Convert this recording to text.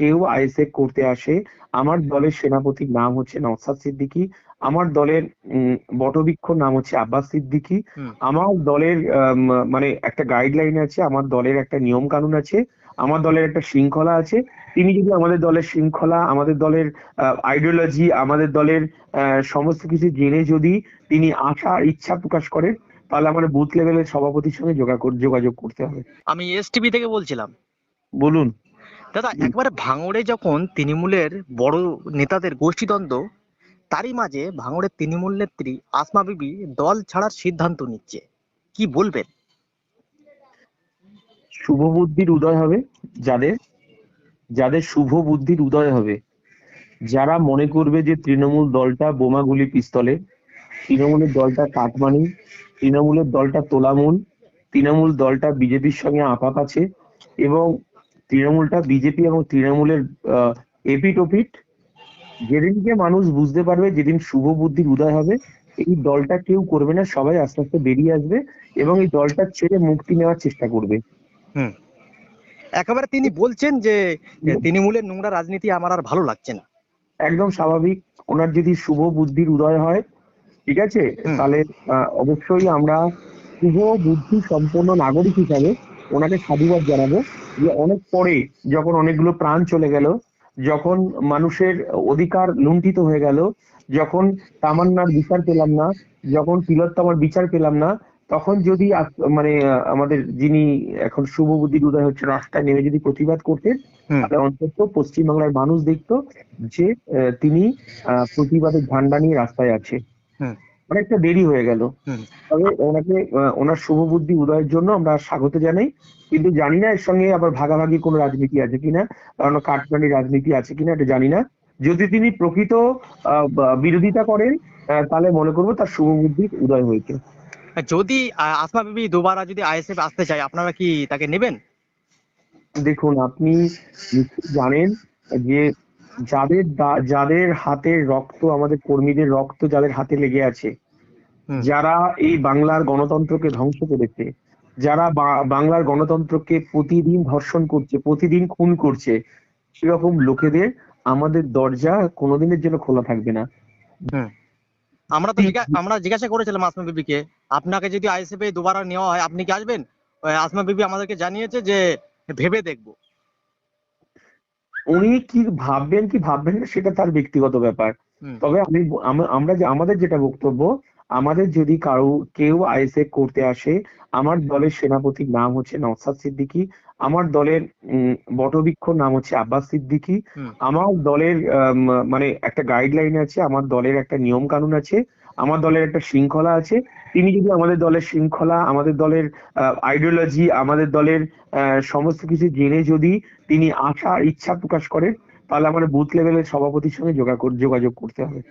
কেউ আইএসএফ করতে আসে আমার দলের সেনাপতির নাম হচ্ছে নওসাদ সিদ্দিকী আমার দলের উম, বটবৃক্ষর নাম হচ্ছে আব্বাস সিদ্দিকী আমার দলের মানে একটা গাইডলাইন আছে আমার দলের একটা নিয়ম কানুন আছে আমার দলের একটা শৃঙ্খলা আছে তিনি যদি আমাদের দলের শৃঙ্খলা আমাদের দলের আইডিওলজি আমাদের দলের সমস্ত কিছু জেনে যদি তিনি আশা ইচ্ছা প্রকাশ করেন তাহলে আমাদের বুথ লেভেলের সভাপতির সঙ্গে যোগা- যোগাযোগ করতে হবে। আমি এসটিভি থেকে বলছিলাম। বলুন। দাদা একবারে ভাঙড়ে যখন তৃণমূলের বড় নেতাদের গোষ্ঠীদ্বন্দ্ব তারই মাঝে ভাঙড়ের তৃণমূল নেত্রী আসমা বিবি দল ছাড়ার সিদ্ধান্ত নিচ্ছে। কি বলবেন? শুভ বুদ্ধির উদয় হবে যাদের যাদের শুভ বুদ্ধির উদয় হবে। যারা মনে করবে যে তৃণমূল দলটা বোমাগুলি পিস্তলে তৃণমূলের দলটা কাটমানি তৃণমূলের দলটা তোলামূল তৃণমূল দলটা বিজেপির সঙ্গে আপাত আছে এবং তৃণমূলটা বিজেপি এবং তৃণমূলের এপিটোপিট যেদিনকে মানুষ বুঝতে পারবে যেদিন শুভ বুদ্ধির উদয় হবে এই দলটা কেউ করবে না সবাই আস্তে আস্তে বেরিয়ে আসবে এবং এই দলটা ছেড়ে মুক্তি নেওয়ার চেষ্টা করবে। একেবারে তিনি বলছেন যে তৃণমূলের নোংরা রাজনীতি আমার আর ভালো লাগছে না। একদম স্বাভাবিক ওনার যদি শুভ বুদ্ধির উদয় হয় ঠিক আছে? তাহলে অবশ্যই আমরা শুভ বুদ্ধি সম্পন্ন নাগরিক হিসাবে ওনাকে সাধুবাদ জানাব। যে অনেক পরে যখন অনেকগুলো প্রাণ চলে গেল যখন মানুষের অধিকার লুণ্ঠিত হয়ে গেল যখন তামান্নার বিচার পেলাম না যখন তিলোত্তমার বিচার পেলাম না তখন যদি মানে আমাদের যিনি এখন শুভ বুদ্ধির উদয় হচ্ছে রাস্তায় নেমে যদি প্রতিবাদ করতেন তাহলে অন্তত পশ্চিমবাংলার মানুষ দেখতো যে তিনি আহ, প্রতিবাদের ঝান্ডা নিয়ে রাস্তায় আছে। অনেকটা দেরি হয়ে গেল। তবে ওনাকে ওনার শুভ বুদ্ধি উদয়ের জন্য আমরা স্বাগত জানাই। কিন্তু জানি না এর সঙ্গে আবার ভাগাভাগি কোনো রাজনীতি আছে কিনা কারণ কাঠমান্ডি রাজনীতি আছে কিনা এটা জানি না। যদি তিনি প্রকৃত বিরোধিতা করেন তাহলে মনে করব তার শুভ বুদ্ধির উদয় হয়েছে। যদি আসমা বিবি দুবারা যদি আইএসএফ আসতে চায় আপনারা কি তাকে নেবেন? দেখুন আপনি জানেন যে যাদের যাদের হাতের রক্ত আমাদের কর্মীদের রক্ত যাদের হাতে লেগে আছে যারা এই বাংলার গণতন্ত্রকে ধ্বংস করেছে যারা বাংলার গণতন্ত্রকে প্রতিদিন ধর্ষণ করছে প্রতিদিন খুন করছে সেরকম লোকেদের আমাদের দরজা কোনোদিনের জন্য খোলা থাকবে না। আমরা তো আমরা জিজ্ঞাসা করেছিলাম আসমা বিবিকে আপনাকে যদি এ দুবারা নেওয়া হয় আপনি কি আসবেন? আসমা বিবি আমাদেরকে জানিয়েছে যে ভেবে দেখব। উনি কি ভাববেন কি ভাববেন না সেটা তার ব্যক্তিগত ব্যাপার। তবে আমি আমরা যে আমাদের যেটা বক্তব্য আমাদের যদি কারও কেউ আইএসএফ করতে আসে আমার দলের সেনাপতির নাম হচ্ছে নওসাদ সিদ্দিকী আমার দলের উম, বটবৃক্ষর নাম হচ্ছে আব্বাস সিদ্দিকী আমার দলের মানে একটা গাইডলাইন আছে আমার দলের একটা নিয়ম কানুন আছে আমার দলের একটা শৃঙ্খলা আছে। তিনি যদি আমাদের দলের শৃঙ্খলা, আমাদের দলের আইডিওলজি আমাদের দলের সমস্ত কিছু জেনে যদি তিনি আশা ইচ্ছা প্রকাশ করেন, তাহলে আমাদের বুথ লেভেলের সভাপতির সঙ্গে যোগা- যোগাযোগ করতে হবে।